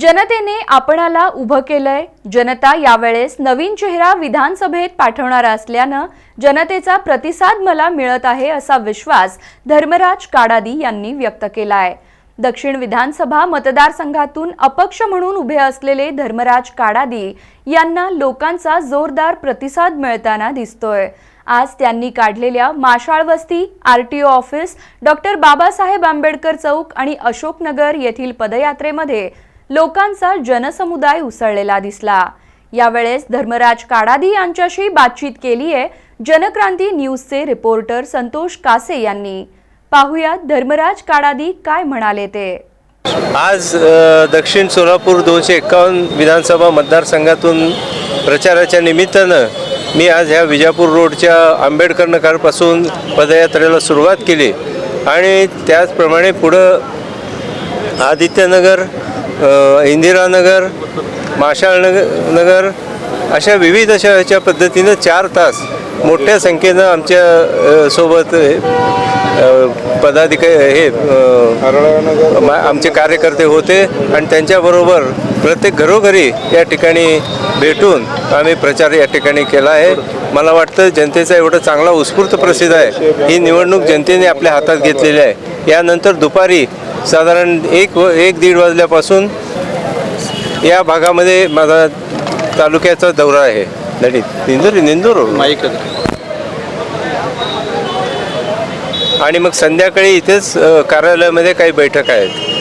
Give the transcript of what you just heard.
जनतेने आपणाला उभं केलंय. जनता यावेळेस नवीन चेहरा विधानसभेत पाठवणार असल्यानं जनतेचा प्रतिसाद मला मिळत आहे असा विश्वास धर्मराज काडादी यांनी व्यक्त केला आहे दक्षिण विधानसभा मतदारसंघातून अपक्ष म्हणून उभे असलेले धर्मराज काडादी यांना लोकांचा जोरदार प्रतिसाद मिळताना दिसतोय. आज त्यांनी काढलेल्या माशाळवस्ती R T O office doctor Babasaheb Ambedkar चौक आणि अशोकनगर येथील पदयात्रेमध्ये लोकांचा जनसमुदाय उसळलेला दिसला. यावेळेस धर्मराज काडादी यांच्याशी बातचीत केली आहे जनक्रांती न्यूजचे रिपोर्टर संतोष कासे यांनी. पाहुयात धर्मराज काडादी काय म्हणाले ते. आज दक्षिण सोलापूर दोनशे एक्कावन्न विधानसभा मतदारसंघातून प्रचाराच्या निमित्तानं मी आज ह्या विजापूर रोडच्या आंबेडकर नगरपासून पदयात्रेला सुरुवात केली. आणि त्याचप्रमाणे पुढं आदित्यनगर इंदिरानगर माशाळ नगर अशा विविध अशा ह्याच्या पद्धतीनं चार तास मोठ्या संख्येनं आमच्यासोबत पदाधिकारी हे मा- आमचे कार्यकर्ते होते आणि त्यांच्याबरोबर प्रत्येक घरोघरी या ठिकाणी भेटून आम्ही प्रचार या ठिकाणी केला आहे. मला वाटतं जनतेचा एवढा चांगला उत्स्फूर्त प्रसिद्ध आहे. ही निवडणूक जनतेने आपल्या हातात घेतलेली आहे. यानंतर दुपारी साधारण एक व एक दीड वाजल्यापासून या भागामध्ये माझा तालुक्याचा दौरा आहे. लढीत निंदूर निंदूर. आणि मग संध्याकाळी इथेच कार्यालयामध्ये काही बैठक आहेत.